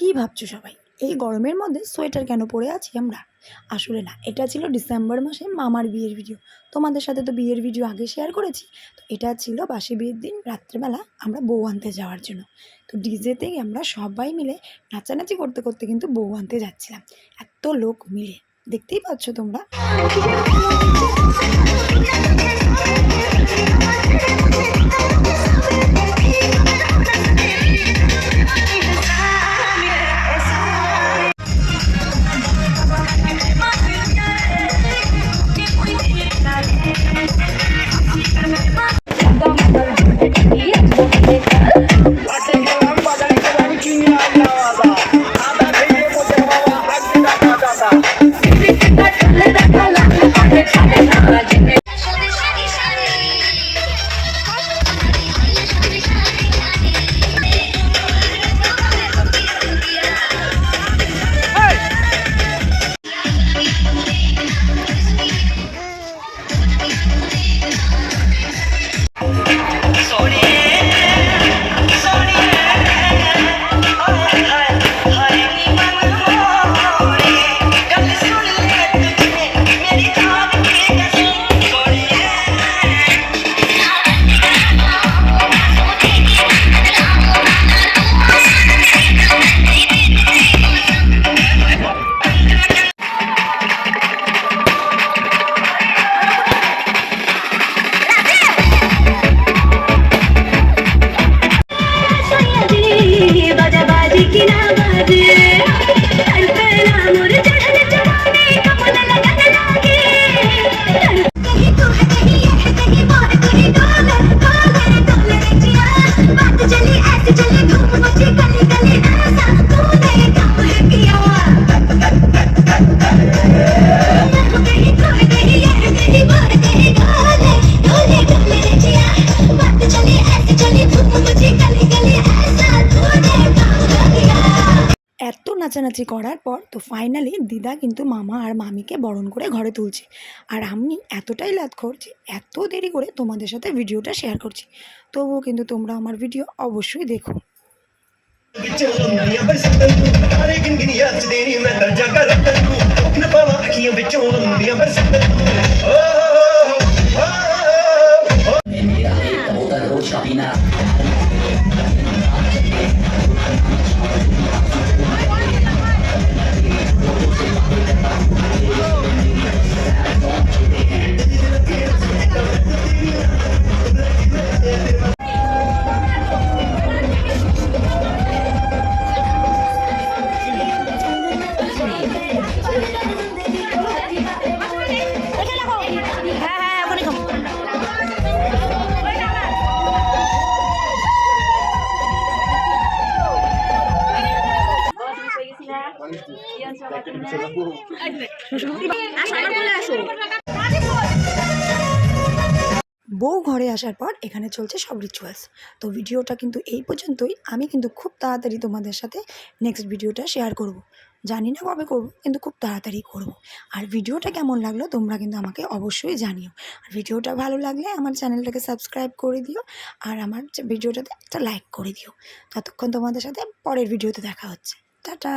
কী ভাবছ সবাই? এই গরমের মধ্যে সোয়েটার কেন পরে আছি আমরা? আসলে না, এটা ছিল ডিসেম্বর মাসে মামার বিয়ের ভিডিও। তোমাদের সাথে তো বিয়ের ভিডিও আগে শেয়ার করেছি। তো এটা ছিল বাসি বিয়ের দিন, রাত্রেবেলা আমরা বউ আনতে যাওয়ার জন্য। তো ডিজেতেই আমরা সবাই মিলে নাচানাচি করতে করতে কিন্তু বউ আনতে যাচ্ছিলাম। এত লোক মিলে। দেখতেই পাচ্ছ তোমরা? নাচানাচি করার পর তো ফাইনালি দিদা কিন্তু মামা আর মামিকে বরণ করে ঘরে তুলছে আর আমি এতটাই লাত করছি এত দেরি করে তোমাদের সাথে ভিডিওটা শেয়ার করছি তবুও কিন্তু তোমরা আমার ভিডিও অবশ্যই দেখো ਵਿੱਚ ਲੰਮੀਆਂ ਬਰਸਾਤਾਂ বউ ঘরে আসার পর এখানে চলছে সব রিচুয়ালস তো ভিডিওটা কিন্তু এই পর্যন্তই। আমি কিন্তু খুব তাড়াতাড়ি তোমাদের সাথে নেক্সট ভিডিওটা শেয়ার করব। জানি না কবে করব কিন্তু খুব তাড়াতাড়ি করব। আর ভিডিওটা কেমন লাগল তোমরা কিন্তু আমাকে অবশ্যই জানিও। আর ভিডিওটা ভালো লাগলে আমার চ্যানেলটাকে সাবস্ক্রাইব করে দিও আর আমার ভিডিওটাতে একটা লাইক করে দিও। ততক্ষণ তোমাদের সাথে পরের ভিডিওতে দেখা হচ্ছে। টাটা!